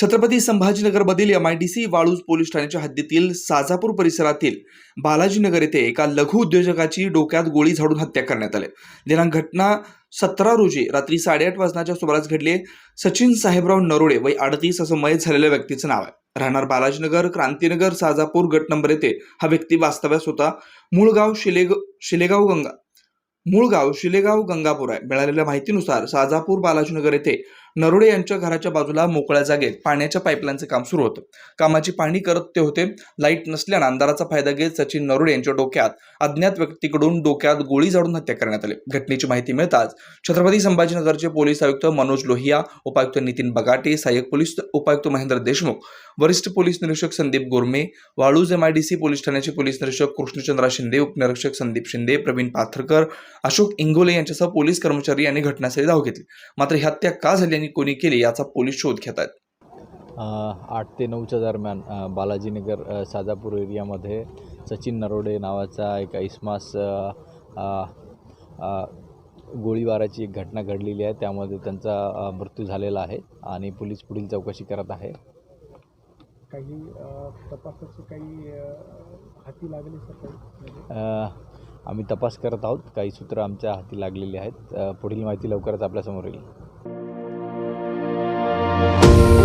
Chhatrapati संभाजीनगरमधील M I D C Waluj police ठाण्याच्या हद्दीतील साजापूर परिसरातील बालाजीनगर येथे एका लघु उद्योजकाची डोक्यात गोळी झाडून हत्या करण्यात आली. दिनांक घटना सतरा रोजी रात्री साडेआठ वाजनाच्या सुमारास घडली सचिन साहेबराव नरोडे वय अडतीस असं मयत झालेल्या व्यक्तीचं नाव आहे. राहणार बालाजीनगर क्रांतीनगर साजापूर गट नंबर येथे हा व्यक्ती वास्तव्यास होता. मूळ गाव शिलेग शिलेगाव गंगा मूळ गाव शिलेगाव गंगापूर आहे. मिळालेल्या माहितीनुसार साजापूर बालाजीनगर येथे नरोडे यांच्या घराच्या बाजूला मोकळ्या जागेत पाण्याच्या पाईपलाईनचं काम सुरू होतं. कामाची पाहणी करत ते होते. लाइट नसल्यानं अंधाराचा फायदा घेत सचिन नरोडे यांच्या डोक्यात अज्ञात व्यक्तीकडून डोक्यात गोळी झाडून हत्या करण्यात आली. घटनेची माहिती मिळताच छत्रपती संभाजीनगरचे पोलीस आयुक्त मनोज लोहिया उपायुक्त नितीन बगाटे सहाय्यक पोलीस उपायुक्त महेंद्र देशमुख वरिष्ठ पोलीस निरीक्षक संदीप गोरमे वाळूज एमआयडीसी पोलीस ठाण्याचे पोलीस निरीक्षक कृष्णचंद्रा शिंदे उपनिरीक्षक संदीप शिंदे प्रवीण पाथरकर अशोक इंगोले यांच्यासह पोलीस कर्मचारी यांनी घटनास्थळी धाव घेतली. मात्र ही हत्या का झाली आणि कोणी केली याचा पोलीस शोध घेत आहेत. आठ ते नऊच्या दरम्यान बालाजीनगर साजापूर एरियामध्ये सचिन नरोडे नावाचा एका अ, गोळीबाराची एक घटना घडलेली आहे. त्यामध्ये त्यांचा मृत्यू झालेला आहे आणि पोलीस पुढील चौकशी करत आहे. काही तपासाचे काही हाती लागले सर आम्ही तपास करत आहोत. काही सूत्र आमच्या हाती लागलेली आहेत. पुढील माहिती लवकरच आपल्यासमोर येईल. Thank you.